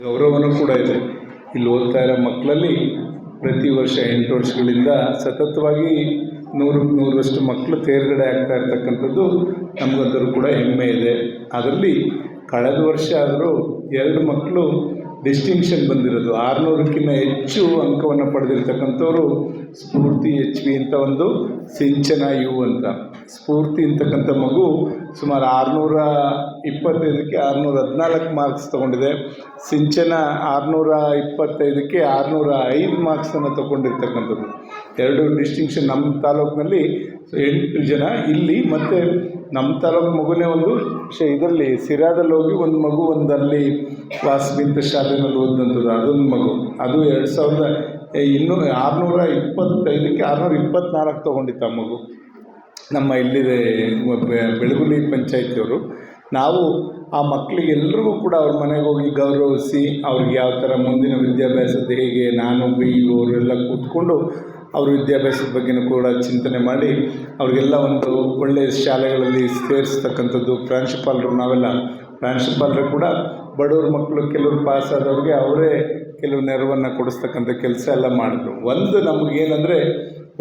ಗೌರವನೂ ಕೂಡ ಇದೆ. ಇಲ್ಲಿ ಓದ್ತಾ ಇರೋ ಮಕ್ಕಳಲ್ಲಿ ಪ್ರತಿ ವರ್ಷ ಎಂಟು ವರ್ಷಗಳಿಂದ ಸತತವಾಗಿ ನೂರು, ನೂರರಷ್ಟು ಮಕ್ಕಳು ತೇರ್ಗಡೆ ಆಗ್ತಾ ಇರ್ತಕ್ಕಂಥದ್ದು ನಮಗಂದರೂ ಕೂಡ ಹೆಮ್ಮೆ ಇದೆ. ಅದರಲ್ಲಿ ಕಳೆದ ವರ್ಷ ಆದರೂ ಎರಡು ಮಕ್ಕಳು ಡಿಸ್ಟಿಂಕ್ಷನ್ ಬಂದಿರೋದು. ಆರುನೂರಕ್ಕಿಂತ ಹೆಚ್ಚು ಅಂಕವನ್ನು ಪಡೆದಿರ್ತಕ್ಕಂಥವ್ರು ಸ್ಫೂರ್ತಿ ಎಚ್ ವಿ ಅಂತ ಒಂದು ಸಿಂಚನ ಯು ಅಂತ. ಸ್ಫೂರ್ತಿ ಅಂತಕ್ಕಂಥ ಮಗು ಸುಮಾರು ಆರುನೂರ ಇಪ್ಪತ್ತೈದಕ್ಕೆ ಆರುನೂರ ಹದಿನಾಲ್ಕು ಮಾರ್ಕ್ಸ್ ತೊಗೊಂಡಿದೆ. ಸಿಂಚನ ಆರುನೂರ ಇಪ್ಪತ್ತೈದಕ್ಕೆ ಆರುನೂರ ಐದು ಮಾರ್ಕ್ಸನ್ನು ತೊಗೊಂಡಿರ್ತಕ್ಕಂಥದ್ದು. ಎರಡು ಡಿಸ್ಟಿಂಕ್ಷನ್ ನಮ್ಮ ತಾಲೂಕಿನಲ್ಲಿ ಎಂಟು ಜನ ಇಲ್ಲಿ ಮತ್ತು ನಮ್ಮ ತಾಲೂಕು ಮಗುನೇ ಒಂದು. ಶ ಇದರಲ್ಲಿ ಸಿರಾದಲ್ಲಿ ಹೋಗಿ ಒಂದು ಮಗು ಒಂದು ಅಲ್ಲಿ ವಾಸವಿಂತ ಶಾಲೆಯಲ್ಲಿ ಓದಿದಂಥದ್ದು, ಅದೊಂದು ಮಗು. ಅದು ಎರಡು ಸಾವಿರದ ಇನ್ನೂ ಆರುನೂರ ಇಪ್ಪತ್ತೈದಕ್ಕೆ ಆರುನೂರ ಇಪ್ಪತ್ತ್ನಾಲ್ಕು ತೊಗೊಂಡಿತ್ತು ಆ ಮಗು. ನಮ್ಮ ಇಲ್ಲಿ ಬೆಳಗುಲಿ ಪಂಚಾಯತಿಯವರು. ನಾವು ಆ ಮಕ್ಕಳಿಗೆ ಎಲ್ರಿಗೂ ಕೂಡ ಅವ್ರ ಮನೆಗೆ ಹೋಗಿ ಗೌರವಿಸಿ ಅವ್ರಿಗೆ ಯಾವ ಥರ ಮುಂದಿನ ವಿದ್ಯಾಭ್ಯಾಸದ ಹೇಗೆ, ನಾನು, ಬಿ ಅವರೆಲ್ಲ ಕೂತ್ಕೊಂಡು ಅವ್ರ ವಿದ್ಯಾಭ್ಯಾಸದ ಬಗ್ಗೆನೂ ಕೂಡ ಚಿಂತನೆ ಮಾಡಿ ಅವ್ರಿಗೆಲ್ಲ ಒಂದು ಒಳ್ಳೆಯ ಶಾಲೆಗಳಲ್ಲಿ ಸೇರಿಸ್ತಕ್ಕಂಥದ್ದು. ಪ್ರಾಂಶುಪಾಲರು, ನಾವೆಲ್ಲ ಪ್ರಾಂಶುಪಾಲರು ಕೂಡ ಬಡವ್ರ ಮಕ್ಕಳು ಕೆಲವರು ಪಾಸ್ ಆದವ್ರಿಗೆ ಅವರೇ ಕೆಲವು ನೆರವನ್ನು ಕೊಡಿಸ್ತಕ್ಕಂಥ ಕೆಲಸ ಎಲ್ಲ ಮಾಡಿದ್ರು. ಒಂದು ನಮಗೇನೆಂದರೆ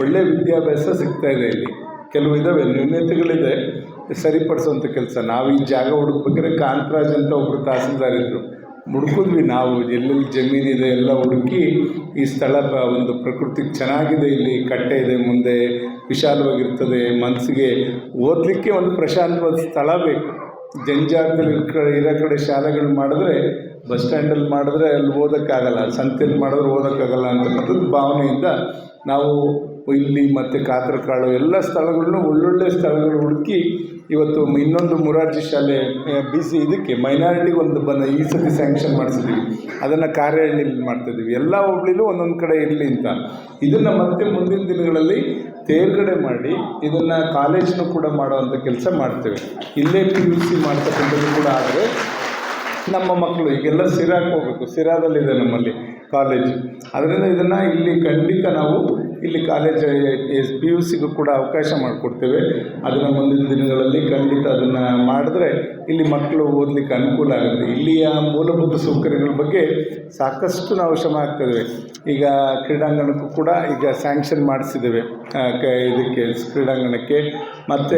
ಒಳ್ಳೆಯ ವಿದ್ಯಾಭ್ಯಾಸ ಸಿಗ್ತಾ ಇದೆ ಇಲ್ಲಿ. ಕೆಲವು ಇದ್ದಾವೆ ನ್ಯೂನತೆಗಳಿದೆ ಸರಿಪಡಿಸುವಂಥ ಕೆಲಸ. ನಾವು ಈ ಜಾಗ ಹುಡುಕ್ಬೇಕಾದ್ರೆ ಕಾಂತರಾಜ್ ಅಂತ ಒಬ್ಬರು ತಹಸೀಲ್ದಾರ್ ಇದ್ದರು ಹುಡ್ಕಿದ್ವಿ ನಾವು, ಎಲ್ಲೆಲ್ಲಿ ಜಮೀನಿದೆ ಎಲ್ಲ ಹುಡುಕಿ, ಈ ಸ್ಥಳ ಒಂದು ಪ್ರಕೃತಿಗೆ ಚೆನ್ನಾಗಿದೆ, ಇಲ್ಲಿ ಕಟ್ಟೆ ಇದೆ ಮುಂದೆ, ವಿಶಾಲವಾಗಿರ್ತದೆ ಮನಸ್ಸಿಗೆ ಓದಲಿಕ್ಕೆ ಒಂದು ಪ್ರಶಾಂತವಾದ ಸ್ಥಳ ಬೇಕು. ಕಡೆ ಇರೋ ಕಡೆ ಶಾಲೆಗಳು ಮಾಡಿದ್ರೆ ಬಸ್ ಸ್ಟ್ಯಾಂಡಲ್ಲಿ ಮಾಡಿದ್ರೆ ಅಲ್ಲಿ ಓದೋಕ್ಕಾಗಲ್ಲ ಸಂತೆಯಲ್ಲಿ ಮಾಡಿದ್ರೆ ಓದೋಕ್ಕಾಗಲ್ಲ ಅಂತಕ್ಕಂಥದ್ದು ಭಾವನೆಯಿಂದ ನಾವು ಇಲ್ಲಿ ಮತ್ತು ಕಾತರಕಾಳು ಎಲ್ಲ ಸ್ಥಳಗಳನ್ನು ಒಳ್ಳೊಳ್ಳೆ ಸ್ಥಳಗಳು ಹುಡುಕಿ ಇವತ್ತು ಇನ್ನೊಂದು ಮುರಾರ್ಜಿ ಶಾಲೆ ಬಿ ಸಿ ಇದಕ್ಕೆ ಮೈನಾರಿಟಿಗೆ ಒಂದು ಬಂದ ಈ ಸತಿ ಸ್ಯಾಂಕ್ಷನ್ ಮಾಡಿಸಿದ್ವಿ. ಅದನ್ನು ಕಾರ್ಯಹಳ್ಳಿಯಲ್ಲಿ ಮಾಡ್ತಿದ್ದೀವಿ ಎಲ್ಲ ಹುಬ್ಳಿಲೂ ಒಂದೊಂದು ಕಡೆ ಇರಲಿ ಅಂತ. ಇದನ್ನು ಮತ್ತೆ ಮುಂದಿನ ದಿನಗಳಲ್ಲಿ ತೇರ್ಗಡೆ ಮಾಡಿ ಇದನ್ನು ಕಾಲೇಜ್ನೂ ಕೂಡ ಮಾಡುವಂಥ ಕೆಲಸ ಮಾಡ್ತೇವೆ. ಇಲ್ಲೇ ಪಿ ಯು ಸಿ ಮಾಡ್ತಕ್ಕಂಥದ್ದು ಕೂಡ ಆದರೆ ನಮ್ಮ ಮಕ್ಕಳು ಈಗೆಲ್ಲ ಸಿರಾಕ್ಕೆ ಹೋಗಬೇಕು. ಸಿರಾದಲ್ಲಿದೆ ನಮ್ಮಲ್ಲಿ ಕಾಲೇಜು ಅದರಿಂದ ಇದನ್ನು ಇಲ್ಲಿ ಖಂಡಿತ ನಾವು ಇಲ್ಲಿ ಕಾಲೇಜ್ ಎಸ್ ಪಿ ಯು ಸಿಗೂ ಕೂಡ ಅವಕಾಶ ಮಾಡಿಕೊಡ್ತೇವೆ. ಅದನ್ನು ಮುಂದಿನ ದಿನಗಳಲ್ಲಿ ಖಂಡಿತ ಅದನ್ನು ಮಾಡಿದ್ರೆ ಇಲ್ಲಿ ಮಕ್ಕಳು ಓದಲಿಕ್ಕೆ ಅನುಕೂಲ ಆಗುತ್ತೆ. ಇಲ್ಲಿಯ ಮೂಲಭೂತ ಸೌಕರ್ಯಗಳ ಬಗ್ಗೆ ಸಾಕಷ್ಟು ನಾವು ಶ್ರಮ ಆಗ್ತದೆ ಈಗ ಕ್ರೀಡಾಂಗಣಕ್ಕೂ ಕೂಡ ಈಗ ಸ್ಯಾಂಕ್ಷನ್ ಮಾಡಿಸಿದ್ದೇವೆ. ಕ, ಇದಕ್ಕೆ, ಕ್ರೀಡಾಂಗಣಕ್ಕೆ. ಮತ್ತು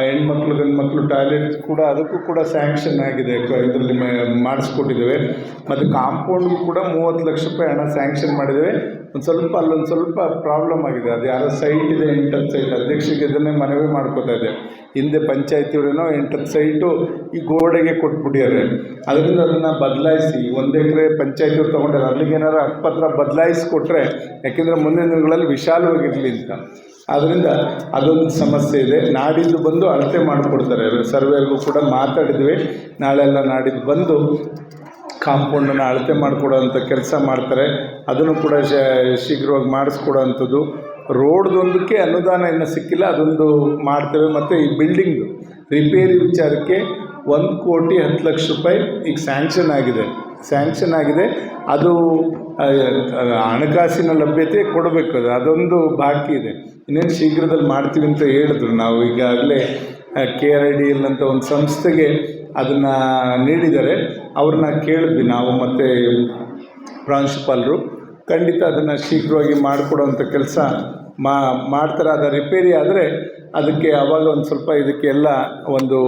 ಹೆಣ್ಮಕ್ಳು ಗಂಡು ಮಕ್ಕಳು ಟಾಯ್ಲೆಟ್ ಕೂಡ ಅದಕ್ಕೂ ಕೂಡ ಸ್ಯಾಂಕ್ಷನ್ ಆಗಿದೆ. ಇದರಲ್ಲಿ ಮಾಡಿಸ್ಕೊಟ್ಟಿದ್ದೇವೆ. ಮತ್ತು ಕಾಂಪೌಂಡ್ಗೂ ಕೂಡ ಮೂವತ್ತು ಲಕ್ಷ ರೂಪಾಯಿ ಹಣ ಸ್ಯಾಂಕ್ಷನ್ ಮಾಡಿದ್ದೇವೆ. ಒಂದು ಸ್ವಲ್ಪ ಅಲ್ಲೊಂದು ಸ್ವಲ್ಪ ಪ್ರಾಬ್ಲಮ್ ಆಗಿದೆ. ಅದು ಯಾರೋ ಸೈಟ್ ಇದೆ ಎಂಟತ್ತು ಸೈಟ್ ಅಧ್ಯಕ್ಷರಿಗೆ ಇದನ್ನೇ ಮನವಿ ಮಾಡ್ಕೋತಾ ಇದೆ ಹಿಂದೆ ಪಂಚಾಯತಿಯವರೇನೋ ಎಂಟತ್ತು ಸೈಟು ಈ ಗೋಡೆಗೆ ಕೊಟ್ಬಿಟ್ಟಿದ್ದಾರೆ. ಅದರಿಂದ ಅದನ್ನು ಬದಲಾಯಿಸಿ, ಒಂದು ಎಕರೆ ಪಂಚಾಯತಿಯವ್ರು ತೊಗೊಂಡಿದ್ದಾರೆ. ಅಲ್ಲಿಗೆ ಏನಾರು ಹಕ್ಕುಪತ್ರ ಬದಲಾಯಿಸಿ ಕೊಟ್ಟರೆ ಯಾಕೆಂದರೆ ಮುಂದಿನ ದಿನಗಳಲ್ಲಿ ವಿಶಾಲವಾಗಿರಲಿ ಅಂತ. ಆದ್ದರಿಂದ ಅದೊಂದು ಸಮಸ್ಯೆ ಇದೆ. ನಾಡಿದ್ದು ಬಂದು ಅಳತೆ ಮಾಡಿಕೊಡ್ತಾರೆ. ಸರ್ವೆಗೂ ಕೂಡ ಮಾತಾಡಿದ್ವಿ. ನಾಳೆಲ್ಲ ನಾಡಿದ್ದು ಬಂದು ಕಾಂಪೌಂಡನ್ನು ಅಳತೆ ಮಾಡಿಕೊಡೋಂಥ ಕೆಲಸ ಮಾಡ್ತಾರೆ. ಅದನ್ನು ಕೂಡ ಶೀಘ್ರವಾಗಿ ಮಾಡಿಸ್ಕೊಡೋವಂಥದ್ದು ರೋಡ್ದೊಂದಕ್ಕೆ ಅನುದಾನ ಇನ್ನೂ ಸಿಕ್ಕಿಲ್ಲ. ಅದೊಂದು ಮಾಡ್ತೇವೆ. ಮತ್ತು ಈ ಬಿಲ್ಡಿಂಗ್ದು ರಿಪೇರಿ ವಿಚಾರಕ್ಕೆ ಒಂದು ಕೋಟಿ ಹತ್ತು ಲಕ್ಷ ರೂಪಾಯಿ ಈಗ ಸ್ಯಾಂಕ್ಷನ್ ಆಗಿದೆ. ಸ್ಯಾಂಕ್ಷನ್ ಆಗಿದೆ. ಅದು ಹಣಕಾಸಿನ ಲಭ್ಯತೆ ಕೊಡಬೇಕು ಅದು. ಅದೊಂದು ಬಾಕಿ ಇದೆ. ಇನ್ನೇನು ಶೀಘ್ರದಲ್ಲಿ ಮಾಡ್ತೀವಿ ಅಂತ ಹೇಳಿದ್ರು ನಾವು. ಈಗಾಗಲೇ K R I D L ಅಂತ ಒಂದು ಸಂಸ್ಥೆಗೆ ಅದನ್ನು ನೀಡಿದ್ದಾರೆ ಅವ್ರನ್ನ ಕೇಳಿದ್ವಿ ನಾವು ಮತ್ತು ಪ್ರಾಂಶುಪಾಲರು. ಖಂಡಿತ ಅದನ್ನು ಶೀಘ್ರವಾಗಿ ಮಾಡಿಕೊಡೋವಂಥ ಕೆಲಸ ಮಾಡ್ತಾರೆ. ಅದು ರಿಪೇರಿ ಆದರೆ ಅದಕ್ಕೆ ಆವಾಗ ಒಂದು ಸ್ವಲ್ಪ ಇದಕ್ಕೆಲ್ಲ ಒಂದು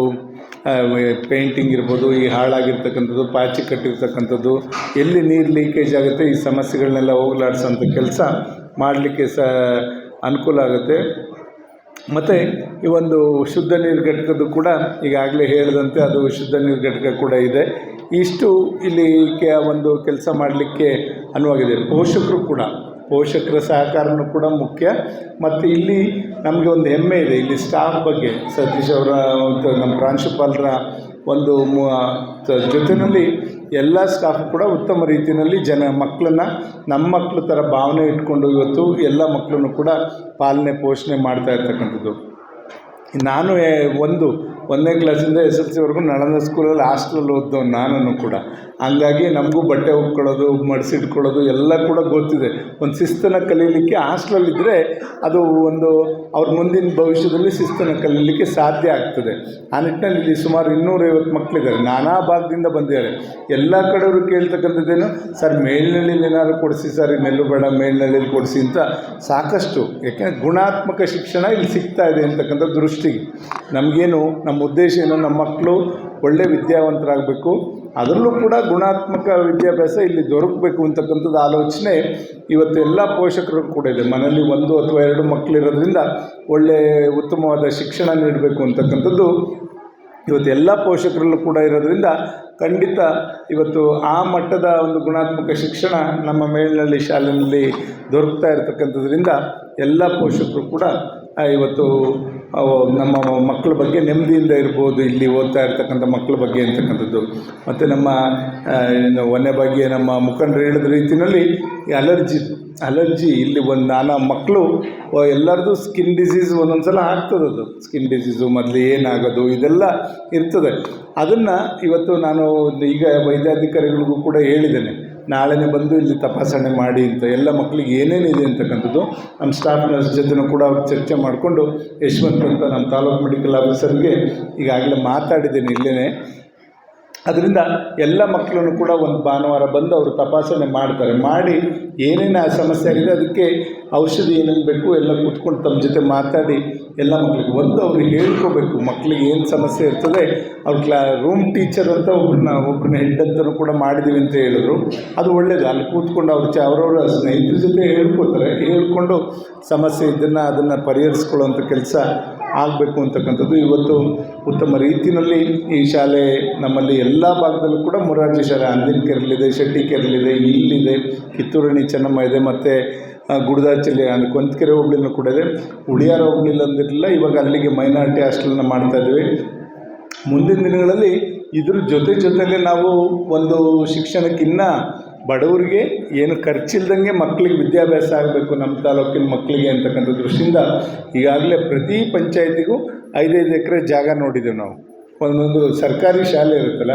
ಪೇಂಟಿಂಗ್ ಇರ್ಬೋದು, ಈ ಹಾಳಾಗಿರ್ತಕ್ಕಂಥದ್ದು, ಪಾಚಿ ಕಟ್ಟಿರ್ತಕ್ಕಂಥದ್ದು, ಎಲ್ಲಿ ನೀರು ಲೀಕೇಜ್ ಆಗುತ್ತೆ, ಈ ಸಮಸ್ಯೆಗಳನ್ನೆಲ್ಲ ಹೋಗ್ಲಾಡ್ಸೋಂಥ ಕೆಲಸ ಮಾಡಲಿಕ್ಕೆ ಸ ಅನುಕೂಲ ಆಗುತ್ತೆ. ಮತ್ತು ಈ ಒಂದು ಶುದ್ಧ ನೀರು ಘಟಕದ್ದು ಕೂಡ ಈಗಾಗಲೇ ಹೇಳಿದಂತೆ ಅದು ಶುದ್ಧ ನೀರು ಘಟಕ ಕೂಡ ಇದೆ. ಇಷ್ಟು ಇಲ್ಲಿ ಕೆ ಒಂದು ಕೆಲಸ ಮಾಡಲಿಕ್ಕೆ ಅನುವಾಗಿದೆ. ಪೋಷಕರು ಕೂಡ, ಪೋಷಕರ ಸಹಕಾರನೂ ಕೂಡ ಮುಖ್ಯ. ಮತ್ತು ಇಲ್ಲಿ ನಮಗೆ ಒಂದು ಹೆಮ್ಮೆ ಇದೆ. ಇಲ್ಲಿ ಸ್ಟಾಫ್ ಬಗ್ಗೆ ಸತೀಶ್ ಅವರ, ನಮ್ಮ ಪ್ರಾಂಶುಪಾಲರ ಒಂದು ಜೊತೆಯಲ್ಲಿ ಎಲ್ಲ ಸ್ಟಾಫ್ ಕೂಡ ಉತ್ತಮ ರೀತಿಯಲ್ಲಿ ಜನ ಮಕ್ಕಳನ್ನ ನಮ್ಮ ಮಕ್ಕಳ ಥರ ಭಾವನೆ ಇಟ್ಕೊಂಡು ಇವತ್ತು ಎಲ್ಲ ಮಕ್ಕಳನ್ನು ಕೂಡ ಪಾಲನೆ, ಪೋಷಣೆ ಮಾಡ್ತಾ ಇರ್ತಕ್ಕಂಥದ್ದು. ನಾನು ಒಂದು ಒಂದನೇ ಕ್ಲಾಸಿಂದ ಎಸ್ ಎಲ್ ಸಿವರೆಗೂ ನಳಂದ ಸ್ಕೂಲಲ್ಲಿ ಹಾಸ್ಟ್ಲಲ್ಲಿ ಓದ್ದವ್ನು ನಾನು ಕೂಡ. ಹಂಗಾಗಿ ನಮಗೂ ಬಟ್ಟೆ ಒಪ್ಕೊಳ್ಳೋದು ಮಡಿಸಿಟ್ಕೊಳ್ಳೋದು ಎಲ್ಲ ಕೂಡ ಗೊತ್ತಿದೆ. ಒಂದು ಶಿಸ್ತನ್ನು ಕಲೀಲಿಕ್ಕೆ ಹಾಸ್ಟ್ಲಲ್ಲಿದ್ದರೆ ಅದು ಒಂದು ಅವ್ರ ಮುಂದಿನ ಭವಿಷ್ಯದಲ್ಲಿ ಶಿಸ್ತನ್ನು ಕಲೀಲಿಕ್ಕೆ ಸಾಧ್ಯ ಆಗ್ತದೆ. ಆ ನಿಟ್ಟಿನಲ್ಲಿ ಇಲ್ಲಿ ಸುಮಾರು ಇನ್ನೂರೈವತ್ತು ಮಕ್ಕಳಿದ್ದಾರೆ ನಾನಾ ಭಾಗದಿಂದ ಬಂದಿದ್ದಾರೆ. ಎಲ್ಲ ಕಡೆಯವರು ಕೇಳ್ತಕ್ಕಂಥದ್ದೇನು, ಸರ್ ಮೇಲ್ನಳ್ಳಿಲಿ ಏನಾದ್ರು ಕೊಡಿಸಿ ಸರ್ ಇನ್ನೆಲ್ಲೂ ಬೇಡ ಮೇಲ್ನಳ್ಳಿಲಿ ಕೊಡಿಸಿ ಅಂತ ಸಾಕಷ್ಟು. ಯಾಕೆಂದರೆ ಗುಣಾತ್ಮಕ ಶಿಕ್ಷಣ ಇಲ್ಲಿ ಸಿಗ್ತಾ ಇದೆ ಅಂತಕ್ಕಂಥ ದೃಷ್ಟಿಗೆ. ನಮಗೇನು ಉದ್ದೇಶ ಏನು ನಮ್ಮ ಮಕ್ಕಳು ಒಳ್ಳೆ ವಿದ್ಯಾವಂತರಾಗಬೇಕು. ಅದರಲ್ಲೂ ಕೂಡ ಗುಣಾತ್ಮಕ ವಿದ್ಯಾಭ್ಯಾಸ ಇಲ್ಲಿ ದೊರಕಬೇಕು ಅಂತಕ್ಕಂಥದ್ದು ಆಲೋಚನೆ ಇವತ್ತು ಎಲ್ಲ ಪೋಷಕರು ಕೂಡ ಇದೆ. ಮನೆಯಲ್ಲಿ ಒಂದು ಅಥವಾ ಎರಡು ಮಕ್ಕಳಿರೋದ್ರಿಂದ ಒಳ್ಳೆ ಉತ್ತಮವಾದ ಶಿಕ್ಷಣ ನೀಡಬೇಕು ಅಂತಕ್ಕಂಥದ್ದು ಇವತ್ತು ಎಲ್ಲ ಪೋಷಕರಲ್ಲೂ ಕೂಡ ಇರೋದ್ರಿಂದ ಖಂಡಿತ ಇವತ್ತು ಆ ಮಟ್ಟದ ಒಂದು ಗುಣಾತ್ಮಕ ಶಿಕ್ಷಣ ನಮ್ಮ ಮೇಲಿನಲ್ಲಿ ಶಾಲೆಯಲ್ಲಿ ದೊರಕ್ತಾ ಇರತಕ್ಕಂಥದ್ರಿಂದ ಎಲ್ಲ ಪೋಷಕರು ಕೂಡ ಇವತ್ತು ನಮ್ಮ ಮಕ್ಕಳ ಬಗ್ಗೆ ನೆಮ್ಮದಿಯಿಂದ ಇರ್ಬೋದು, ಇಲ್ಲಿ ಓದ್ತಾ ಇರ್ತಕ್ಕಂಥ ಮಕ್ಕಳ ಬಗ್ಗೆ ಅಂತಕ್ಕಂಥದ್ದು. ಮತ್ತು ನಮ್ಮ ಒನ್ನೆ ಬಗ್ಗೆ ನಮ್ಮ ಮುಖಂಡರು ಹೇಳಿದ ರೀತಿಯಲ್ಲಿ ಅಲರ್ಜಿ ಅಲರ್ಜಿ, ಇಲ್ಲಿ ಒಂದು ನಾನಾ ಮಕ್ಕಳು ಎಲ್ಲರದು ಸ್ಕಿನ್ ಡಿಸೀಸ್ ಒಂದೊಂದು ಸಲ ಆಗ್ತದೆ ಅದು. ಸ್ಕಿನ್ ಡಿಸೀಸು, ಮೊದಲು ಏನಾಗೋದು, ಇದೆಲ್ಲ ಇರ್ತದೆ. ಅದನ್ನು ಇವತ್ತು ನಾನು ಈಗ ವೈದ್ಯಾಧಿಕಾರಿಗಳಿಗೂ ಕೂಡ ಹೇಳಿದ್ದೇನೆ. ನಾಳೆನೇ ಬಂದು ಇಲ್ಲಿ ತಪಾಸಣೆ ಮಾಡಿ ಅಂತ ಎಲ್ಲ ಮಕ್ಕಳಿಗೆ ಏನೇನಿದೆ ಅಂತಕ್ಕಂಥದ್ದು ನಮ್ಮ ಸ್ಟಾಫ್ ನರ್ಸ್ ಜೊತೆನೂ ಕೂಡ ಚರ್ಚೆ ಮಾಡಿಕೊಂಡು ಯಶವಂತ್ ಅಂತ ನಮ್ಮ ತಾಲೂಕು ಮೆಡಿಕಲ್ ಆಫೀಸರ್ಗೆ ಈಗಾಗಲೇ ಮಾತಾಡಿದ್ದೇನೆ ಇಲ್ಲೇ ಅದರಿಂದ ಎಲ್ಲ ಮಕ್ಕಳನ್ನು ಕೂಡ ಒಂದು ಭಾನುವಾರ ಬಂದು ಅವರು ತಪಾಸಣೆ ಮಾಡ್ತಾರೆ. ಮಾಡಿ ಏನೇನು ಆ ಸಮಸ್ಯೆ ಆಗಿದೆ, ಅದಕ್ಕೆ ಔಷಧಿ ಏನೇನು ಬೇಕು ಎಲ್ಲ ಕೂತ್ಕೊಂಡು ತಮ್ಮ ಜೊತೆ ಮಾತಾಡಿ ಎಲ್ಲ ಮಕ್ಕಳಿಗೆ ಒಂದು ಅವ್ರಿಗೆ ಹೇಳ್ಕೋಬೇಕು ಮಕ್ಕಳಿಗೆ ಏನು ಸಮಸ್ಯೆ ಇರ್ತದೆ ಅವ್ರ ಕ್ಲಾ ರೂಮ್ ಟೀಚರ್ ಅಂತ ಒಬ್ಬರನ್ನ ಒಬ್ಬರನ್ನ ಹೆಡ್ ಕೂಡ ಮಾಡಿದ್ದೀವಿ ಅಂತ ಹೇಳಿದ್ರು. ಅದು ಒಳ್ಳೇದು. ಅಲ್ಲಿ ಕೂತ್ಕೊಂಡು ಅವ್ರ ಚ, ಅವರವರ ಸ್ನೇಹಿತರ ಜೊತೆ ಹೇಳ್ಕೊತಾರೆ. ಹೇಳ್ಕೊಂಡು ಸಮಸ್ಯೆ ಇದನ್ನು ಅದನ್ನು ಪರಿಹರಿಸ್ಕೊಳ್ಳೋವಂಥ ಕೆಲಸ ಆಗಬೇಕು ಅಂತಕ್ಕಂಥದ್ದು. ಇವತ್ತು ಉತ್ತಮ ರೀತಿಯಲ್ಲಿ ಈ ಶಾಲೆ ನಮ್ಮಲ್ಲಿ ಎಲ್ಲ ಭಾಗದಲ್ಲೂ ಕೂಡ ಮೊರಾರ್ಜಿ ಶಾಲೆ ಅಂದಿನ ಕೆರಲಿದೆ ಶೆಟ್ಟಿ ಕೆರಲಿದೆ ಇಲ್ಲಿದೆ, ಕಿತ್ತೂರಣಿ ಚೆನ್ನಮ್ಮ ಇದೆ, ಮತ್ತು ಗುಡದಾಚಲ್ಲಿ ಅಂದರೆ ಕೊಂತಕೆರೆ ಹೋಬಳಿನೂ ಕೂಡ ಇದೆ. ಉಳಿಯಾರ ಹೋಗ್ಲಿಲ್ಲ ಅಂದಿರಲಿಲ್ಲ ಇವಾಗ ಅಲ್ಲಿಗೆ ಮೈನಾರಿಟಿ ಹಾಸ್ಟೆಲ್ನ ಮಾಡ್ತಾ ಇದ್ದೀವಿ. ಮುಂದಿನ ದಿನಗಳಲ್ಲಿ ಇದ್ರ ಜೊತೆ ಜೊತೆಲೇ ನಾವು ಒಂದು ಶಿಕ್ಷಣಕ್ಕಿನ್ನ ಬಡವರಿಗೆ ಏನು ಖರ್ಚಿಲ್ದಂಗೆ ಮಕ್ಕಳಿಗೆ ವಿದ್ಯಾಭ್ಯಾಸ ಆಗಬೇಕು ನಮ್ಮ ತಾಲೂಕಿನ ಮಕ್ಕಳಿಗೆ ಅಂತಕ್ಕಂಥ ದೃಷ್ಟಿಯಿಂದ ಈಗಾಗಲೇ ಪ್ರತಿ ಪಂಚಾಯತಿಗೂ ಐದೈದು ಎಕರೆ ಜಾಗ ನೋಡಿದ್ದೇವೆ ನಾವು. ಒಂದೊಂದು ಸರ್ಕಾರಿ ಶಾಲೆ ಇರುತ್ತಲ್ಲ,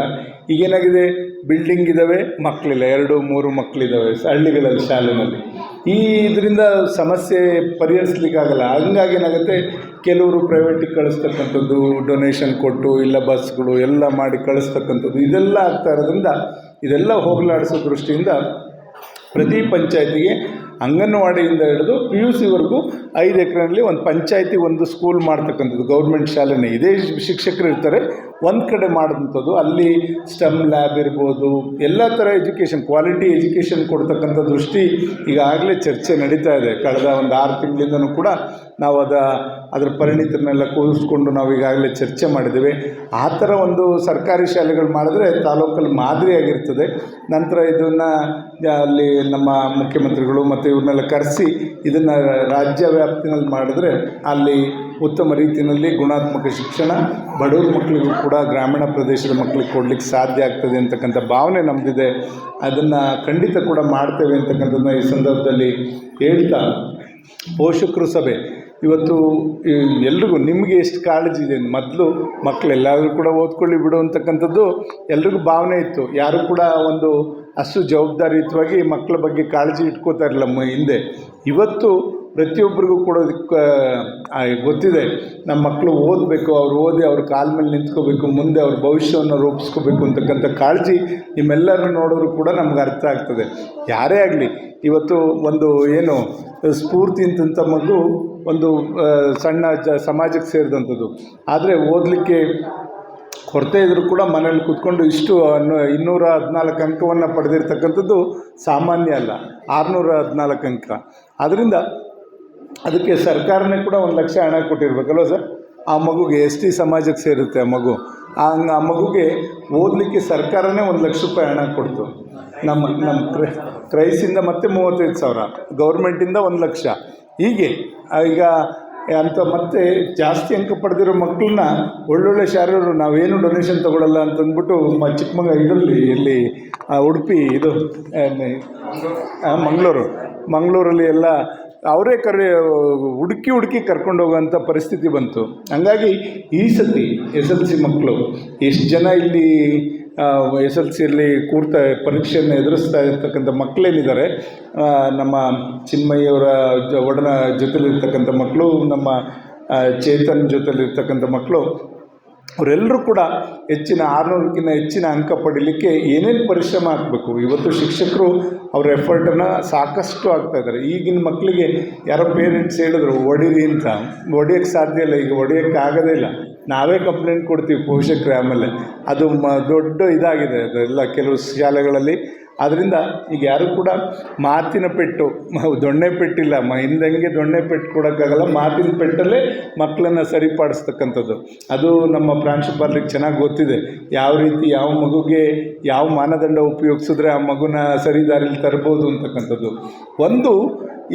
ಈಗೇನಾಗಿದೆ? ಬಿಲ್ಡಿಂಗ್ ಇದ್ದಾವೆ ಮಕ್ಕಳಿಲ್ಲ ಎರಡು, ಮೂರು ಮಕ್ಕಳಿದ್ದಾವೆ ಹಳ್ಳಿಗಳಲ್ಲಿ ಶಾಲೆನಲ್ಲಿ. ಈ ಇದರಿಂದ ಸಮಸ್ಯೆ ಪರಿಹರಿಸ್ಲಿಕ್ಕಾಗಲ್ಲ. ಹಂಗಾಗಿ ಏನಾಗುತ್ತೆ? ಕೆಲವರು ಪ್ರೈವೇಟಿಗೆ ಕಳಿಸ್ತಕ್ಕಂಥದ್ದು ಡೊನೇಷನ್ ಕೊಟ್ಟು, ಇಲ್ಲ ಬಸ್ಗಳು ಎಲ್ಲ ಮಾಡಿ ಕಳಿಸ್ತಕ್ಕಂಥದ್ದು, ಇದೆಲ್ಲ ಆಗ್ತಾ ಇರೋದ್ರಿಂದ, ಇದೆಲ್ಲ ಹೋಗಲಾಡಿಸೋ ದೃಷ್ಟಿಯಿಂದ ಪ್ರತಿ ಪಂಚಾಯತಿಗೆ ಅಂಗನವಾಡಿಯಿಂದ ಹಿಡಿದು ಪಿ ಯು ಸಿವರೆಗೂ ಐದು ಎಕರೆನಲ್ಲಿ ಒಂದು ಪಂಚಾಯತಿ, ಒಂದು ಸ್ಕೂಲ್ ಮಾಡ್ತಕ್ಕಂಥದ್ದು ಗೌರ್ಮೆಂಟ್ ಶಾಲೆನೇ. ಇದೇ ಶಿಕ್ಷಕರು ಇರ್ತಾರೆ. ಒಂದು ಕಡೆ ಮಾಡಿದಂಥದ್ದು, ಅಲ್ಲಿ ಸ್ಟಮ್ ಲ್ಯಾಬ್ ಇರ್ಬೋದು, ಎಲ್ಲ ಥರ ಎಜುಕೇಷನ್ ಕ್ವಾಲಿಟಿ ಎಜುಕೇಷನ್ ಕೊಡ್ತಕ್ಕಂಥ ದೃಷ್ಟಿ ಈಗಾಗಲೇ ಚರ್ಚೆ ನಡೀತಾ ಇದೆ. ಕಳೆದ ಒಂದು ಆರು ತಿಂಗಳಿಂದನೂ ಕೂಡ ನಾವು ಅದ ಅದರ ಪರಿಣಿತರನ್ನೆಲ್ಲ ಕೂರಿಸ್ಕೊಂಡು ನಾವು ಈಗಾಗಲೇ ಚರ್ಚೆ ಮಾಡಿದ್ದೇವೆ. ಆ ಥರ ಒಂದು ಸರ್ಕಾರಿ ಶಾಲೆಗಳು ಮಾಡಿದ್ರೆ ತಾಲೂಕಲ್ಲಿ ಮಾದರಿಯಾಗಿರ್ತದೆ. ನಂತರ ಇದನ್ನು ಅಲ್ಲಿ ನಮ್ಮ ಮುಖ್ಯಮಂತ್ರಿಗಳು ಮತ್ತು ಇವ್ರನ್ನೆಲ್ಲ ಕರೆಸಿ ಇದನ್ನು ರಾಜ್ಯ ವ್ಯಾಪ್ತಿನಲ್ಲಿ ಮಾಡಿದ್ರೆ ಅಲ್ಲಿ ಉತ್ತಮ ರೀತಿಯಲ್ಲಿ ಗುಣಾತ್ಮಕ ಶಿಕ್ಷಣ ಬಡವ್ರ ಮಕ್ಕಳಿಗೂ ಕೂಡ ಗ್ರಾಮೀಣ ಪ್ರದೇಶದ ಮಕ್ಕಳಿಗೆ ಕೊಡಲಿಕ್ಕೆ ಸಾಧ್ಯ ಆಗ್ತದೆ ಅಂತಕ್ಕಂಥ ಭಾವನೆ ನಮ್ಮದಿದೆ ಅದನ್ನು ಖಂಡಿತ ಕೂಡ ಮಾಡ್ತೇವೆ ಅಂತಕ್ಕಂಥದ್ದನ್ನ ಈ ಸಂದರ್ಭದಲ್ಲಿ ಹೇಳ್ತಾ ಪೋಷಕರು ಸಭೆ ಇವತ್ತು ಎಲ್ರಿಗೂ ನಿಮಗೆ ಎಷ್ಟು ಕಾಳಜಿ ಇದೆ ಮೊದಲು ಮಕ್ಕಳು ಎಲ್ಲಾದರೂ ಕೂಡ ಓದ್ಕೊಳ್ಳಿ ಬಿಡು ಅಂತಕ್ಕಂಥದ್ದು ಎಲ್ರಿಗೂ ಭಾವನೆ ಇತ್ತು. ಯಾರು ಕೂಡ ಒಂದು ಅಷ್ಟು ಜವಾಬ್ದಾರಿಯುತವಾಗಿ ಮಕ್ಕಳ ಬಗ್ಗೆ ಕಾಳಜಿ ಇಟ್ಕೋತಾ ಇರಲಿಲ್ಲ ಹಿಂದೆ. ಇವತ್ತು ಪ್ರತಿಯೊಬ್ಬರಿಗೂ ಕೂಡ ಗೊತ್ತಿದೆ. ನಮ್ಮ ಮಕ್ಕಳು ಓದಬೇಕು, ಅವ್ರು ಓದಿ ಅವ್ರ ಕಾಲ ಮೇಲೆ ನಿಂತ್ಕೋಬೇಕು, ಮುಂದೆ ಅವ್ರ ಭವಿಷ್ಯವನ್ನು ರೂಪಿಸ್ಕೋಬೇಕು ಅಂತಕ್ಕಂಥ ಕಾಳಜಿ ನಿಮ್ಮೆಲ್ಲರನ್ನು ನೋಡೋರು ಕೂಡ ನಮ್ಗೆ ಅರ್ಥ ಆಗ್ತದೆ. ಯಾರೇ ಆಗಲಿ, ಇವತ್ತು ಒಂದು ಏನು, ಸ್ಫೂರ್ತಿ ಅಂತಂಥ ಮಗು ಒಂದು ಸಣ್ಣ ಜ, ಸಮಾಜಕ್ಕೆ ಸೇರಿದಂಥದ್ದು. ಆದರೆ ಓದಲಿಕ್ಕೆ ಕೊರತೆ ಇದ್ದರೂ ಕೂಡ ಮನೇಲಿ ಕೂತ್ಕೊಂಡು ಇಷ್ಟು ಇನ್ನೂರ ಹದಿನಾಲ್ಕು ಅಂಕವನ್ನು ಪಡೆದಿರ್ತಕ್ಕಂಥದ್ದು ಸಾಮಾನ್ಯ ಅಲ್ಲ. ಆರುನೂರ ಹದಿನಾಲ್ಕು ಅಂಕ. ಆದ್ದರಿಂದ ಅದಕ್ಕೆ ಸರ್ಕಾರನೇ ಕೂಡ ಒಂದು ಲಕ್ಷ ಹಣ ಕೊಟ್ಟಿರ್ಬೇಕಲ್ವ ಸರ್? ಆ ಮಗುಗೆ ಎಸ್ ಟಿ ಸಮಾಜಕ್ಕೆ ಸೇರುತ್ತೆ ಆ ಮಗು. ಆ ಆ ಮಗುಗೆ ಓದಲಿಕ್ಕೆ ಸರ್ಕಾರನೇ ಒಂದು ಲಕ್ಷ ರೂಪಾಯಿ ಹಣ ಕೊಡ್ತು. ನಮ್ಮ ನಮ್ಮ ಕ್ರೈ, ಕ್ರೈಸಿಂದ ಮತ್ತೆ ಮೂವತ್ತೈದು ಸಾವಿರ, ಗೌರ್ಮೆಂಟಿಂದ ಒಂದು ಲಕ್ಷ. ಹೀಗೆ ಈಗ ಅಂತ ಮತ್ತೆ ಜಾಸ್ತಿ ಅಂಕ ಪಡೆದಿರೋ ಮಕ್ಕಳನ್ನ ಒಳ್ಳೊಳ್ಳೆ ಶಾಲೆಯವರು ನಾವೇನು ಡೊನೇಷನ್ ತೊಗೊಳಲ್ಲ ಅಂತಂದ್ಬಿಟ್ಟು ಚಿಕ್ಕಮಗ ಇದರಲ್ಲಿ ಇಲ್ಲಿ ಉಡುಪಿ ಇದು ಮಂಗಳೂರು. ಮಂಗಳೂರಲ್ಲಿ ಎಲ್ಲ ಅವರೇ ಕರೆ, ಹುಡುಕಿ ಹುಡುಕಿ ಕರ್ಕೊಂಡು ಹೋಗೋಂಥ ಪರಿಸ್ಥಿತಿ ಬಂತು. ಹಂಗಾಗಿ ಈ ಸತಿ ಎಸ್ ಎಲ್ ಸಿ ಮಕ್ಕಳು ಎಷ್ಟು ಜನ ಇಲ್ಲಿ ಎಸ್ ಎಲ್ ಸಿಯಲ್ಲಿ ಕೂರ್ತಾ ಪರೀಕ್ಷೆಯನ್ನು ಎದುರಿಸ್ತಾ ಇರ್ತಕ್ಕಂಥ ಮಕ್ಕಳೇನಿದ್ದಾರೆ ನಮ್ಮ ಚಿನ್ಮಯ್ಯವರ ಒಡನ ಜೊತೆಲಿರ್ತಕ್ಕಂಥ ಮಕ್ಕಳು ನಮ್ಮ ಚೇತನ್ ಜೊತೆಲಿರ್ತಕ್ಕಂಥ ಮಕ್ಕಳು ಅವರೆಲ್ಲರೂ ಕೂಡ ಹೆಚ್ಚಿನ ಆರುನೂರಕ್ಕಿಂತ ಹೆಚ್ಚಿನ ಅಂಕ ಪಡೀಲಿಕ್ಕೆ ಏನೇನು ಪರಿಶ್ರಮ ಆಗಬೇಕು? ಇವತ್ತು ಶಿಕ್ಷಕರು ಅವ್ರ ಎಫರ್ಟನ್ನು ಸಾಕಷ್ಟು ಆಗ್ತಾ ಇದ್ದಾರೆ. ಈಗಿನ ಮಕ್ಕಳಿಗೆ ಯಾರೋ ಪೇರೆಂಟ್ಸ್ ಹೇಳಿದ್ರು ಹೊಡೀರಿ ಅಂತ. ಹೊಡಿಯೋಕ್ಕೆ ಸಾಧ್ಯ ಇಲ್ಲ, ಈಗ ಹೊಡಿಯೋಕ್ಕೆ ಆಗೋದೇ ಇಲ್ಲ. ನಾವೇ ಕಂಪ್ಲೇಂಟ್ ಕೊಡ್ತೀವಿ ಪೋಷಕರೇ ಆಮೇಲೆ ಅದು ಮ, ದೊಡ್ಡ ಇದಾಗಿದೆ ಅದೆಲ್ಲ ಕೆಲವು ಶಾಲೆಗಳಲ್ಲಿ. ಆದ್ದರಿಂದ ಈಗ ಯಾರು ಕೂಡ ಮಾತಿನ ಪೆಟ್ಟು ದೊಣ್ಣೆ ಪೆಟ್ಟಿಲ್ಲ, ಮ ಹಿಂದಂಗೆ ದೊಣ್ಣೆ ಪೆಟ್ಟು ಕೊಡೋಕ್ಕಾಗಲ್ಲ, ಮಾತಿನ ಪೆಟ್ಟಲ್ಲೇ ಮಕ್ಕಳನ್ನು ಸರಿಪಡಿಸ್ತಕ್ಕಂಥದ್ದು. ಅದು ನಮ್ಮ ಪ್ರಾಂಶುಪಾಲರಿಗೆ ಚೆನ್ನಾಗಿ ಗೊತ್ತಿದೆ. ಯಾವ ರೀತಿ ಯಾವ ಮಗುಗೆ ಯಾವ ಮಾನದಂಡ ಉಪಯೋಗಿಸಿದ್ರೆ ಆ ಮಗುನ ಸರಿದಾರಿಲಿ ತರ್ಬೋದು ಅಂತಕ್ಕಂಥದ್ದು. ಒಂದು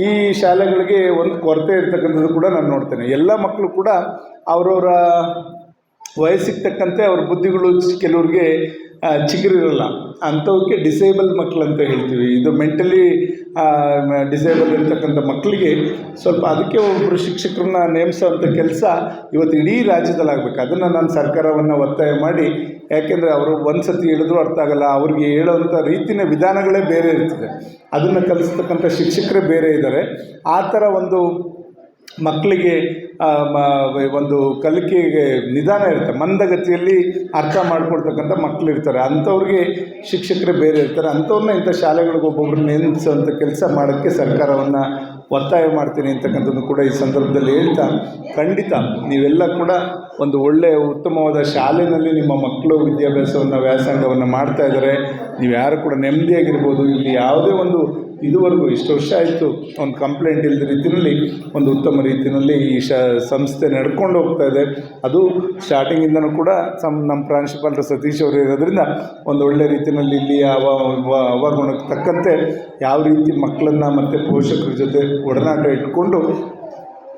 ಈ ಶಾಲೆಗಳಿಗೆ ಒಂದು ಕೊರತೆ ಇರ್ತಕ್ಕಂಥದ್ದು ಕೂಡ ನಾನು ನೋಡ್ತೇನೆ. ಎಲ್ಲ ಮಕ್ಕಳು ಕೂಡ ಅವರವರ ವಯಸ್ಸಿಗೆ ತಕ್ಕಂತೆ ಅವ್ರ ಬುದ್ಧಿಗಳು ಕೆಲವ್ರಿಗೆ ಚಿಗುರಿರಲ್ಲ. ಅಂಥವಕ್ಕೆ ಡಿಸೇಬಲ್ ಮಕ್ಕಳು ಅಂತ ಹೇಳ್ತೀವಿ. ಇದು ಮೆಂಟಲಿ ಡಿಸೇಬಲ್ ಇರ್ತಕ್ಕಂಥ ಮಕ್ಕಳಿಗೆ ಸ್ವಲ್ಪ ಅದಕ್ಕೆ ಒಬ್ಬರು ಶಿಕ್ಷಕರನ್ನ ನೇಮಿಸೋವಂಥ ಕೆಲಸ ಇವತ್ತು ಇಡೀ ರಾಜ್ಯದಲ್ಲಿ ಆಗಬೇಕು ಅದನ್ನು ನಾನು ಸರ್ಕಾರವನ್ನು ಒತ್ತಾಯ ಮಾಡಿ, ಯಾಕೆಂದರೆ ಅವರು ಒಂದು ಸತಿ ಹೇಳಿದ್ರು ಅರ್ಥ ಆಗಲ್ಲ. ಅವ್ರಿಗೆ ಹೇಳೋವಂಥ ರೀತಿಯ ವಿಧಾನಗಳೇ ಬೇರೆ ಇರ್ತದೆ. ಅದನ್ನು ಕಲಿಸ್ತಕ್ಕಂಥ ಶಿಕ್ಷಕರೇ ಬೇರೆ ಇದ್ದಾರೆ. ಆ ಥರ ಒಂದು ಮಕ್ಕಳಿಗೆ ಒಂದು ಕಲಿಕೆಗೆ ನಿಧಾನ ಇರುತ್ತೆ. ಮಂದಗತಿಯಲ್ಲಿ ಅರ್ಥ ಮಾಡ್ಕೊಳ್ತಕ್ಕಂಥ ಮಕ್ಕಳು ಇರ್ತಾರೆ ಅಂಥವ್ರಿಗೆ ಶಿಕ್ಷಕರೇ ಬೇರೆ ಇರ್ತಾರೆ. ಅಂಥವ್ರನ್ನ ಇಂಥ ಶಾಲೆಗಳಿಗೆ ಒಬ್ಬೊಬ್ರು ನೇಮಿಸುವಂಥ ಕೆಲಸ ಮಾಡೋಕ್ಕೆ ಸರ್ಕಾರವನ್ನು ಒತ್ತಾಯ ಮಾಡ್ತೀನಿ ಅಂತಕ್ಕಂಥದ್ದು ಕೂಡ ಈ ಸಂದರ್ಭದಲ್ಲಿ ಹೇಳ್ತಾ, ಖಂಡಿತ ನೀವೆಲ್ಲ ಕೂಡ ಒಂದು ಒಳ್ಳೆಯ, ಉತ್ತಮವಾದ ಶಾಲೆಯಲ್ಲಿ ನಿಮ್ಮ ಮಕ್ಕಳು ವಿದ್ಯಾಭ್ಯಾಸವನ್ನು, ವ್ಯಾಸಂಗವನ್ನು ಮಾಡ್ತಾ ಇದ್ದಾರೆ. ನೀವು ಯಾರು ಕೂಡ ನೆಮ್ಮದಿಯಾಗಿರ್ಬೋದು. ಇಲ್ಲಿ ಯಾವುದೇ ಒಂದು ಇದುವರೆಗೂ ಇಷ್ಟು ವರ್ಷ ಆಯಿತು ಒಂದು ಕಂಪ್ಲೇಂಟ್ ಇಲ್ಲದ ರೀತಿಯಲ್ಲಿ ಒಂದು ಉತ್ತಮ ರೀತಿಯಲ್ಲಿ ಈ ಶ ಸಂಸ್ಥೆ ನಡ್ಕೊಂಡು ಹೋಗ್ತಾ ಇದೆ. ಅದು ಸ್ಟಾರ್ಟಿಂಗಿಂದನೂ ಕೂಡ ಸಮ್ ನಮ್ಮ ಪ್ರಾಂಶುಪಾಲರು ಸತೀಶ್ ಅವರು ಇರೋದ್ರಿಂದ ಒಂದು ಒಳ್ಳೆ ರೀತಿಯಲ್ಲಿ ಇಲ್ಲಿ ಯಾವ ಅವಗುಣಕ್ಕೆ ತಕ್ಕಂತೆ ಯಾವ ರೀತಿ ಮಕ್ಕಳನ್ನು ಮತ್ತು ಪೋಷಕರ ಜೊತೆ ಒಡನಾಟ ಇಟ್ಕೊಂಡು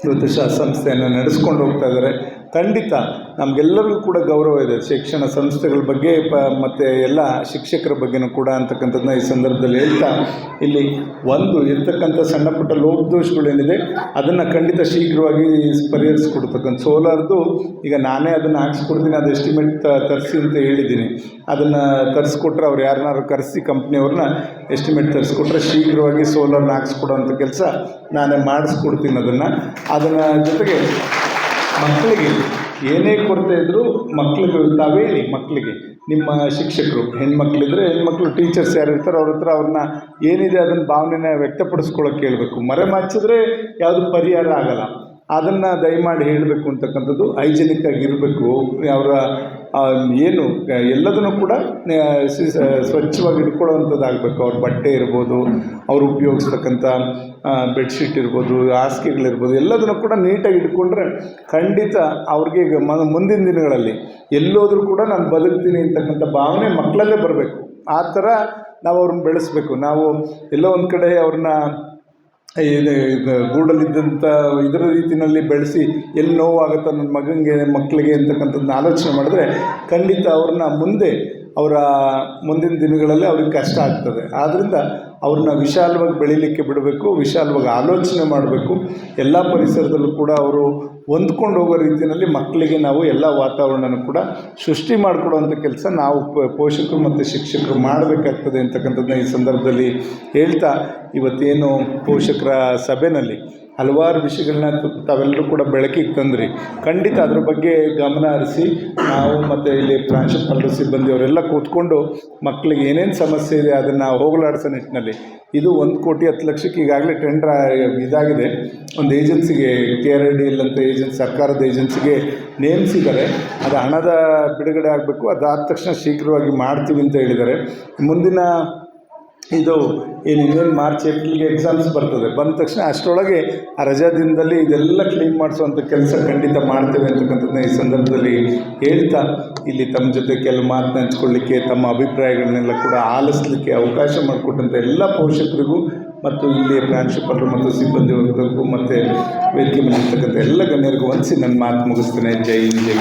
ಇವತ್ತು ಸಂಸ್ಥೆಯನ್ನು ನಡೆಸ್ಕೊಂಡು ಹೋಗ್ತಾ ಇದ್ದಾರೆ. ಖಂಡಿತ ನಮಗೆಲ್ಲರಿಗೂ ಕೂಡ ಗೌರವ ಇದೆ. ಶಿಕ್ಷಣ ಸಂಸ್ಥೆಗಳ ಬಗ್ಗೆ, ಪ, ಮತ್ತು ಎಲ್ಲ ಶಿಕ್ಷಕರ ಬಗ್ಗೆನೂ ಕೂಡ ಅಂತಕ್ಕಂಥದ್ದನ್ನ ಈ ಸಂದರ್ಭದಲ್ಲಿ ಹೇಳ್ತಾ ಇಲ್ಲಿ ಒಂದು ಇರ್ತಕ್ಕಂಥ ಸಣ್ಣ ಪುಟ್ಟ ಲೋಪದೋಷಗಳೇನಿದೆ ಅದನ್ನು ಖಂಡಿತ ಶೀಘ್ರವಾಗಿ ಪರಿಹರಿಸ್ಕೊಡ್ತಕ್ಕಂಥ ಸೋಲಾರ್ದು ಈಗ ನಾನೇ ಅದನ್ನು ಹಾಕ್ಸ್ಕೊಡ್ತೀನಿ, ಅದು ಎಸ್ಟಿಮೇಟ್ ತರಿಸಿ ಅಂತ ಹೇಳಿದ್ದೀನಿ. ಅದನ್ನು ತರಿಸ್ಕೊಟ್ರೆ ಅವ್ರು ಯಾರನ್ನಾರು ಕರೆಸಿ ಕಂಪ್ನಿಯವ್ರನ್ನ ಎಸ್ಟಿಮೇಟ್ ತರಿಸ್ಕೊಟ್ರೆ ಶೀಘ್ರವಾಗಿ ಸೋಲಾರ್ನ ಹಾಕ್ಸ್ಕೊಡೋಂಥ ಕೆಲಸ ನಾನೇ ಮಾಡಿಸ್ಕೊಡ್ತೀನಿ ಅದನ್ನು. ಅದನ್ನು ಜೊತೆಗೆ ಮಕ್ಕಳಿಗೆ ಏನೇ ಕೊರತೆ ಇದ್ದರೂ ಮಕ್ಕಳಿಗೆ ತಾವೇ ಹೇಳಿ ಮಕ್ಕಳಿಗೆ ನಿಮ್ಮ ಶಿಕ್ಷಕರು, ಹೆಣ್ಮಕ್ಳಿದ್ರೆ ಹೆಣ್ಮಕ್ಳು ಟೀಚರ್ಸ್ ಯಾರು ಇರ್ತಾರೋ ಅವ್ರ ಹತ್ರ ಅವ್ರನ್ನ ಏನಿದೆ ಅದನ್ನು ಭಾವನೆನ ವ್ಯಕ್ತಪಡಿಸ್ಕೊಳ್ಳೋಕೆ ಹೇಳ್ಬೇಕು. ಮರೆಮಾಚಿದ್ರೆ ಯಾವುದು ಪರಿಹಾರ ಆಗಲ್ಲ. ಅದನ್ನು ದಯಮಾಡಿ ಹೇಳಬೇಕು ಅಂತಕ್ಕಂಥದ್ದು ಹೈಜೆನಿಕ್ ಇರಬೇಕು. ಅವರ ಏನು, ಎಲ್ಲದನ್ನು ಕೂಡ ಸ್ವಚ್ಛವಾಗಿ ಇಟ್ಕೊಳ್ಳೋವಂಥದ್ದಾಗಬೇಕು. ಅವ್ರ ಬಟ್ಟೆ ಇರ್ಬೋದು, ಅವ್ರು ಉಪಯೋಗಿಸ್ತಕ್ಕಂಥ ಬೆಡ್ಶೀಟ್ ಇರ್ಬೋದು, ಹಾಸಿಗೆಗಳಿರ್ಬೋದು, ಎಲ್ಲದನ್ನು ಕೂಡ ನೀಟಾಗಿ ಇಟ್ಕೊಂಡ್ರೆ ಖಂಡಿತ ಅವ್ರಿಗೆ ಮುಂದಿನ ದಿನಗಳಲ್ಲಿ ಎಲ್ಲೋದ್ರೂ ಕೂಡ ನಾನು ಬದುಕ್ತೀನಿ ಅಂತಕ್ಕಂಥ ಭಾವನೆ ಮಕ್ಕಳಲ್ಲೇ ಬರಬೇಕು. ಆ ಥರ ನಾವು ಅವ್ರನ್ನ ಬೆಳೆಸಬೇಕು. ನಾವು ಎಲ್ಲೋ ಒಂದು ಕಡೆ ಅವ್ರನ್ನ ಇದು ಇದು ಗೂಡಲ್ಲಿದ್ದಂಥ ಇದರ ರೀತಿಯಲ್ಲಿ ಬೆಳೆಸಿ ಎಲ್ಲಿ ನೋವಾಗುತ್ತೋ ನನ್ನ ಮಗನಿಗೆ ಮಕ್ಕಳಿಗೆ ಅಂತಕ್ಕಂಥದ್ದನ್ನ ಆಲೋಚನೆ ಮಾಡಿದ್ರೆ ಖಂಡಿತ ಅವ್ರನ್ನ ಮುಂದೆ, ಅವರ ಮುಂದಿನ ದಿನಗಳಲ್ಲಿ ಅವ್ರಿಗೆ ಕಷ್ಟ ಆಗ್ತದೆ. ಆದ್ದರಿಂದ ಅವ್ರನ್ನ ವಿಶಾಲವಾಗಿ ಬೆಳೀಲಿಕ್ಕೆ ಬಿಡಬೇಕು, ವಿಶಾಲವಾಗಿ ಆಲೋಚನೆ ಮಾಡಬೇಕು. ಎಲ್ಲ ಪರಿಸರದಲ್ಲೂ ಕೂಡ ಅವರು ಹೊಂದ್ಕೊಂಡು ಹೋಗೋ ರೀತಿಯಲ್ಲಿ ಮಕ್ಕಳಿಗೆ ನಾವು ಎಲ್ಲ ವಾತಾವರಣನೂ ಕೂಡ ಸೃಷ್ಟಿ ಮಾಡಿಕೊಡುವಂಥ ಕೆಲಸ ನಾವು ಪೋಷಕರು ಮತ್ತು ಶಿಕ್ಷಕರು ಮಾಡಬೇಕಾಗ್ತದೆ ಅಂತಕ್ಕಂಥದ್ದನ್ನ ಈ ಸಂದರ್ಭದಲ್ಲಿ ಹೇಳ್ತಾ ಇವತ್ತೇನು ಪೋಷಕರ ಸಭೆಯಲ್ಲಿ ಹಲವಾರು ವಿಷಯಗಳನ್ನ ತಾವೆಲ್ಲರೂ ಕೂಡ ಬೆಳಕಿಗೆ ತಂದ್ರಿ. ಖಂಡಿತ ಅದ್ರ ಬಗ್ಗೆ ಗಮನ ಹರಿಸಿ, ನಾವು ಮತ್ತು ಇಲ್ಲಿ ಪ್ರಾಂಶುಪಾಲರು ಸಿಬ್ಬಂದಿ ಅವರೆಲ್ಲ ಕೂತ್ಕೊಂಡು ಮಕ್ಕಳಿಗೆ ಏನೇನು ಸಮಸ್ಯೆ ಇದೆ ಅದನ್ನು ಹೋಗಲಾಡಿಸೋ ನಿಟ್ಟಿನಲ್ಲಿ. ಇದು ಒಂದು ಕೋಟಿ ಹತ್ತು ಲಕ್ಷಕ್ಕೆ ಈಗಾಗಲೇ ಟೆಂಡ್ರ್ ಇದಾಗಿದೆ. ಒಂದು ಏಜೆನ್ಸಿಗೆ ಕೆ ಆರ್ ಡಿ ಎಲ್ ಅಂತ ಏಜೆನ್ಸಿ ಸರ್ಕಾರದ ಏಜೆನ್ಸಿಗೆ ನೇಮಿಸಿದ್ದಾರೆ. ಅದು ಹಣದ ಬಿಡುಗಡೆ ಆಗಬೇಕು. ಅದಾದ ತಕ್ಷಣ ಶೀಘ್ರವಾಗಿ ಮಾಡ್ತೀವಿ ಅಂತ ಹೇಳಿದ್ದಾರೆ. ಮುಂದಿನ ಇದು ಏನು ಇನ್ನೇನು ಮಾರ್ಚ್ ಏಪ್ರಿಲ್ಗೆ ಎಕ್ಸಾಮ್ಸ್ ಬರ್ತದೆ ಬಂದ ತಕ್ಷಣ ಅಷ್ಟರೊಳಗೆ ಆ ರಜಾ ದಿನದಲ್ಲಿ ಇದೆಲ್ಲ ಕ್ಲೀನ್ ಮಾಡಿಸುವಂಥ ಕೆಲಸ ಖಂಡಿತ ಮಾಡ್ತೇವೆ ಅಂತಕ್ಕಂಥದ್ದನ್ನ ಈ ಸಂದರ್ಭದಲ್ಲಿ ಹೇಳ್ತಾ, ಇಲ್ಲಿ ತಮ್ಮ ಜೊತೆ ಕೆಲವು ಮಾತನ್ನ ಹಂಚ್ಕೊಳ್ಳಿಕ್ಕೆ, ತಮ್ಮ ಅಭಿಪ್ರಾಯಗಳನ್ನೆಲ್ಲ ಕೂಡ ಆಲಿಸ್ಲಿಕ್ಕೆ ಅವಕಾಶ ಮಾಡಿಕೊಟ್ಟಂಥ ಎಲ್ಲ ಪೋಷಕರಿಗೂ ಮತ್ತು ಇಲ್ಲಿ ಪ್ರಾಂಶುಪಾಲರು ಮತ್ತು ಸಿಬ್ಬಂದಿ ವರ್ಗಕ್ಕೂ ಮತ್ತು ವೇದಿಕೆ ಮೇಲೆ ಎಲ್ಲ ಗಣ್ಯರಿಗೂ ಹೊಂದಿಸಿ ನನ್ನ ಮಾತು ಮುಗಿಸ್ತೇನೆ ಜೈ ಜೈ.